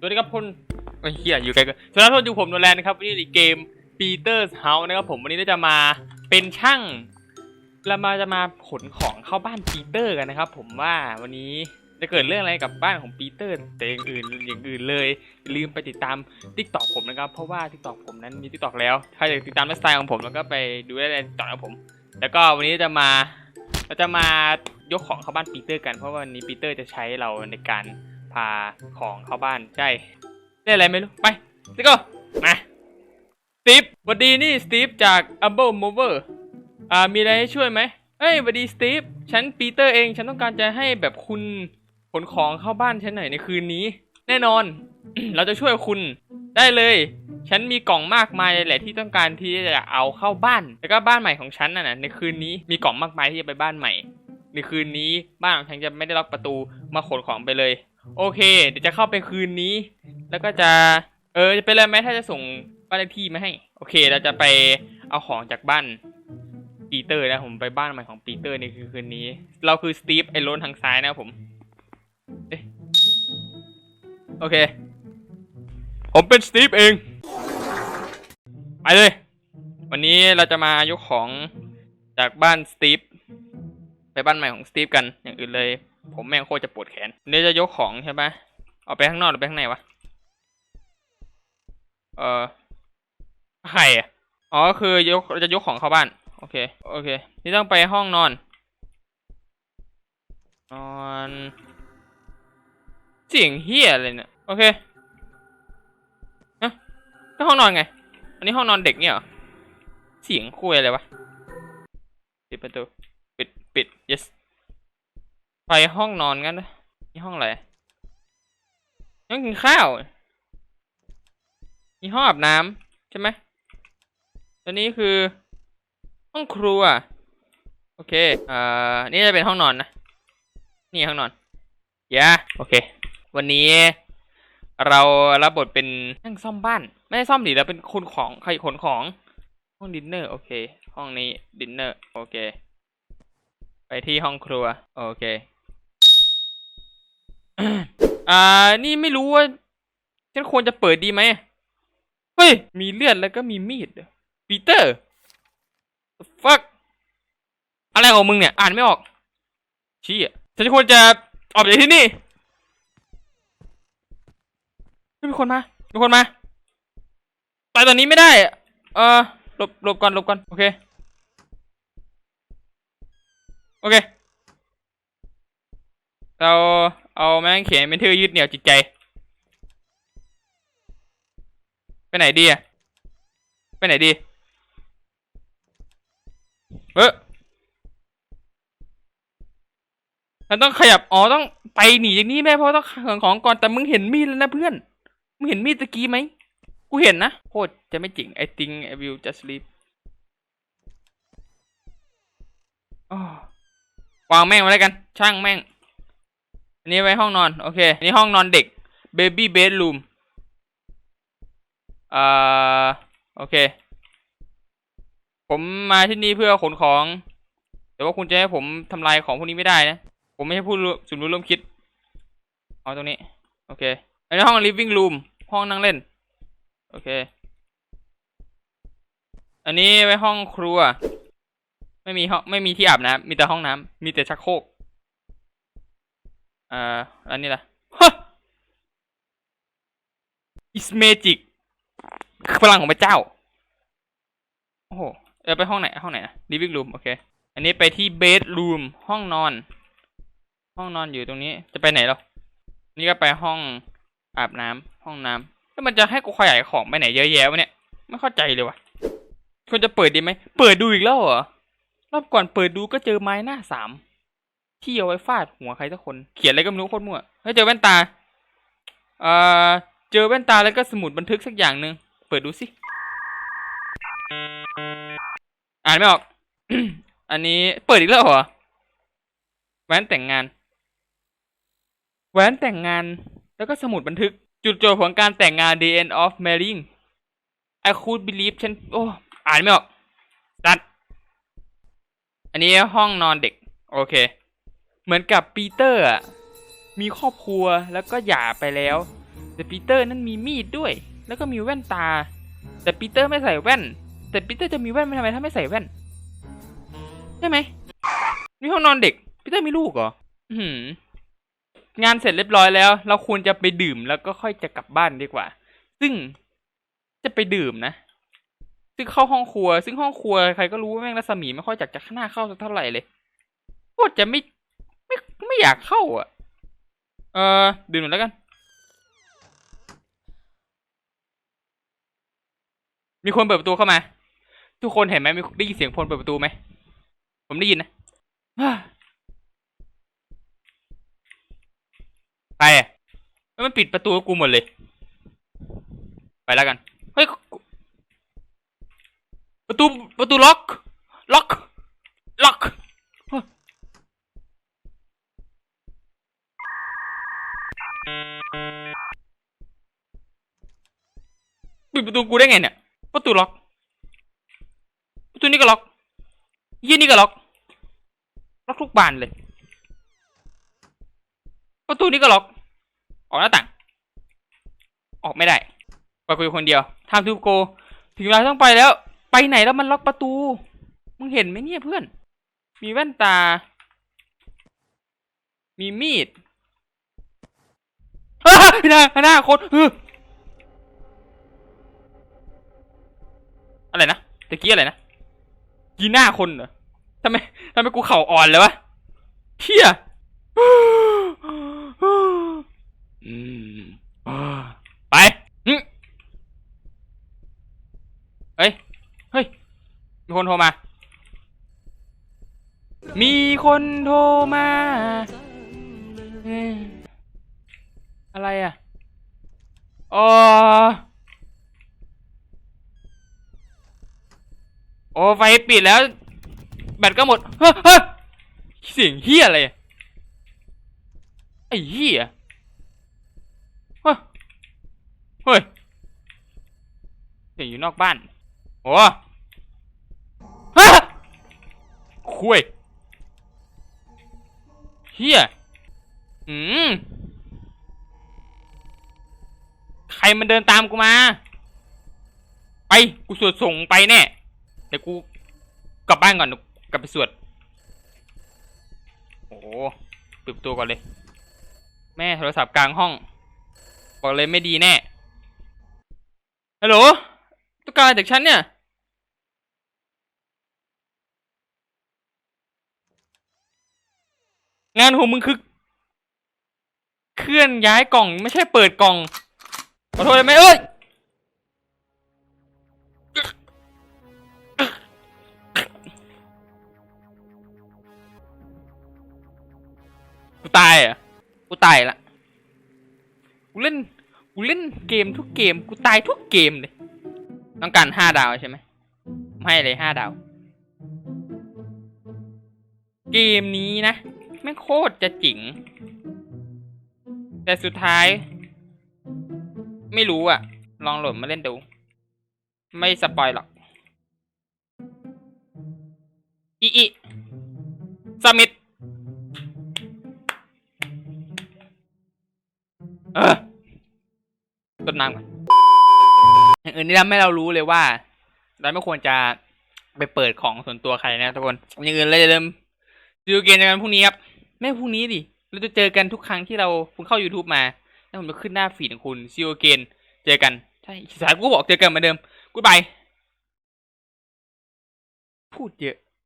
สวัสดีครับคุณโอ้เฮียอยู่ไกลกันสวัสดีครับทุกคนอยู่ผมโนแลนนะครับวันนี้ในเกม Peter's House นะครับผมวันนี้เราจะมาเป็นช่างเรามาจะมาขนของเข้าบ้านปีเตอร์กันนะครับ ผมว่าวันนี้จะเกิดเรื่องอะไรกับบ้านของปีเตอร์ แต่อย่างอื่นอย่างอื่นเลย ลืมไปติดตาม t ิ k t o k ผมนะครับ เพราะว่า t ิ k t o k ผมนั้นมี t ิ k t o k แล้ว ถ้าอยากติดตามไลฟ์สไตล์ของผมแล้วก็ไปดูได้ใน t ิ k t o k ของผม แล้วก็วันนี้จะมาเราจะมายกของเข้าบ้านปีเตอร์กันเพราะว่าวันนี้ปีเตอร์จะใช้เราในการ พาของเข้าบ้านใช่ได้อะไรไม่รู้ ไป let's go มาสตีฟสวัสดีนี่สตีฟจาก Humble Mover อ่ามีอะไรให้ช่วยไหมเฮ้ยสวัสดีสตีฟฉันปีเตอร์เอง ฉันต้องการจะให้แบบคุณขนของเข้าบ้านฉันหน่อยในคืนนี้ แน่นอน เราจะช่วยคุณได้เลย ฉันมีกล่องมากมายเลยแหละที่ต้องการที่จะเอาเข้าบ้าน แล้วก็บ้านใหม่ของฉันน่ะนะในคืนนี้มีกล่องมากมายที่จะไปบ้านใหม่ ในคืนนี้บ้านของฉันจะไม่ได้ล็อกประตูมาขนของไปเลย โอเค เดี๋ยวจะเข้าไปคืนนี้ แล้วก็จะ เออ จะเป็นอะไรไหมถ้าจะส่งบ้านเลขที่มาให้ โอเค เราจะไปเอาของจากบ้านปีเตอร์นะผมไปบ้านใหม่ของปีเตอร์ในคืนนี้ เราคือสตีฟไอโรนทางซ้ายนะผมเอ๊ะโอเค ผมเป็นสตีฟเอง ไปเลย วันนี้เราจะมายกของจากบ้านสตีฟ บ้านใหม่ของสตีฟกันอย่างอื่นเลย ผมแม่งโคตรจะปวดแขนวันนี้จะยกของใช่ปะเอาไปข้างนอกหรือไปข้างในวะเออใครอะอ๋อคือยกเราจะยกของเข้าบ้าน โอเค โอเค นี่ต้องไปห้องนอน นอนเสียงเฮียอะไรเนี่ยโอเคก็ห้องนอนไง อันนี้ห้องนอนเด็กเนี่ยเหรอ เสียงคุยอะไรวะปิดประตู ปิด yes ไปห้องนอนกันนะนี่ห้องอะไรต้องกินข้าวนี่ห้องอาบน้ำใช่ไหมตัวนี้คือ ห้องครัว โอเคอ่านี่จะเป็นห้องนอนนะ นี่ห้องนอนยาโอเค วันนี้เรารับบทเป็นช่งซ่อมบ้าน ไม่ได้ซ่อมดิเราเป็นคนของใครขนของ ห้องดินเนอร์ โอเค ห้องนี้ดินเนอร์ โอเค ไปที่ห้องครัว โอเค อ่า นี่ไม่รู้ว่าฉันควรจะเปิดดีไหม เฮ้ย มีเลือดแล้วก็มีมีดปีเตอร์ fuck อะไรของมึงเนี่ย อ่านไม่ออก ชี้อะฉันควรจะออกจากที่นี่มีคนมา มีคนมา ไปตอนนี้ไม่ได้อะเออหลบหลบก่อน หลบก่อน โอเค โอเค เราเอาแม่งเขียนเป็นทื่อยืดเหนี่ยวจิตใจ ไปไหนดีอะไปไหนดีเออฉันต้องขยับ อ๋อ ต้องไปหนีจากนี้แม่เพราะต้องขนของก่อน แต่มึงเห็นมีดแล้วนะเพื่อน มึงเห็นมีดตะกี้ไหม กูเห็นนะ โคตรจะไม่จริง I think I will just sleep อ้อ วางแม่งไว้แล้วกัน ช่างแม่ง อันนี้ไว้ห้องนอน โอเคอันนี้ห้องนอนเด็ก baby bedroom อ่า โอเค ผมมาที่นี่เพื่อขนของ แต่ว่าคุณจะให้ผมทำลายของพวกนี้ไม่ได้นะ ผมไม่ใช่ผู้รู้สุนรู้ร่วมคิด เอาตรงนี้ โอเค อันนี้ห้อง living room ห้องนั่งเล่น โอเค อันนี้ไว้ห้องครัว ไม่มีห้องไม่มีที่อาบน้ำมีแต่ห้องน้ำมีแต่ชักโครกอ่าอันนี้ล่ะฮะ is magic พลังของพระเจ้า โอ้โหเออไปห้องไหนห้องไหนนะ living room โอเค อันนี้ไปที่ bedroom ห้องนอน ห้องนอนอยู่ตรงนี้จะไปไหนหรอนี่ก็ไปห้องอาบน้ำห้องน้ำแล้วมันจะให้กูขยายของไปไหนเยอะแยะวะเนี่ย ไม่เข้าใจเลยวะควรจะเปิดดีไหม เปิดดูอีกแล้วเหรอ รอบก่อนเปิดดูก็เจอไม้หน้าสามที่เอาไว้ฟาดหัวใครสักคน เขียนอะไรก็ไม่รู้โคตรมั่วเฮ้ยเจอแว่นตาเอ่อเจอแว่นตาแล้วก็สมุดบันทึกสักอย่างหนึ่งเปิดดูสิ อ่านไม่ออก อันนี้เปิดอีกแล้วเหรอแหวนแต่งงานแหวนแต่งงานแล้วก็สมุดบันทึก จุดจบของการแต่งงาน the end of marrying I could believe ฉันโอ้อ่านไม่ออก นนี้ห้องนอนเด็ก โอเค เหมือนกับปีเตอร์มีครอบครัวแล้วก็หย่าไปแล้ว แต่ปีเตอร์นั้นมีมีดด้วย แล้วก็มีแว่นตา แต่ปีเตอร์ไม่ใส่แว่น แต่ปีเตอร์จะมีแว่นไปทำไมถ้าไม่ใส่แว่นใช่ไหมนี่ห้องนอนเด็กปีเตอร์มีลูกเหรออื้อหืองานเสร็จเรียบร้อยแล้ว เราควรจะไปดื่มแล้วก็ค่อยจะกลับบ้านดีกว่า ซึ่งจะไปดื่มนะ ซึ่งเข้าห้องครัว ซึ่งห้องครัวใครก็รู้ว่าแม่งรัศมีไม่ค่อยจากจะข้างหน้าเข้าสักเท่าไหร่เลยโคตรจะไม่ไม่ไม่อยากเข้าอะ เออดื่มหน่อยแล้วกัน มีคนเปิดประตูเข้ามา ทุกคนเห็นไหมมีได้ยินเสียงคนเปิดประตูไหมผมได้ยินนะไปอะแล้วมันปิดประตูกูหมดเลย ไปแล้วกัน ตูประตูล็อก ล็อก ล็อกปิดประตูกูได้ไงเนี่ย ประตูล็อก ประตูนี่ก็ล็อกยี่นี่ก็ล็อก ล็อกทุกบานเลย ประตูนี่ก็ล็อก ออกหน้าต่าง ออกไม่ได้ ไปคุยคนเดียวทำทูโก ถึงเวลาต้องไปแล้ว ไปไหนแล้วมันล็อกประตู มึงเห็นไหมเนี่ยเพื่อน มีแว่นตา มีมีดฮ่าหน้าหน้าคนเอออะไรนะตะกี้อะไรนะกีหน้าคนเหรอทำไมทำไมกูเข่าอ่อนเลยวะเฮียอืมอ่าไปอืมเฮ้ย เฮ้ย มีคนโทรมา มีคนโทรมาเอ้ยอะไรอะอ๋อโอ้ไฟปิดแล้ว แบตก็หมด เฮ้ยเฮ้ยเสียงเฮียอะไรอะไอ้เฮียเฮ้ยเฮ้ยเสียงอยู่นอกบ้าน โอ้ฮะ คุยเฮียอืมใครมันเดินตามกูมา ไป กูสวดส่งไปแน่ เดี๋ยวกูกลับบ้านก่อน กลับไปสวด โอ้ปิดประตูก่อนเลย แม่โทรศัพท์กลางห้อง บอกเลยไม่ดีแน่ ฮัลโหลต้องการอะไรจากฉันเนี่ย งานของมึงคือ เคลื่อนย้ายกล่อง ไม่ใช่เปิดกล่องขอโทษได้ไหมเอ้ยกูตายอะกูตายละกูเล่นกูเล่นเกมทุกเกมกูตายทุกเกมเลยต้องการห้าดาวใช่ไหมไม่เลยห้าดาว เกมนี้นะ ไม่โคตรจะจิ๋ง แต่สุดท้าย ไม่รู้อะลองโหลดมาเล่นดู ไม่สปอยหรอก อีอีสมิธเออต้นน้ำก่อนอย่างอื่นนี่ทำให้เรารู้เลยว่า เราไม่ควรจะไปเปิดของส่วนตัวใครนะทุกคนอย่างอื่นเลยอย่าลืมดูเกมกันพรุ่งนี้ครับ ไม่พรุ่งนี้ดิ เราจะเจอกันทุกครั้งที่เราคุณเข้า YouTube มา แล้วผมจะขึ้นหน้าฟีดของคุณซีโอเกนเจอกัน ใช่สายกูบอกเจอกันเหมือนเดิมกูไป พูดเยอะ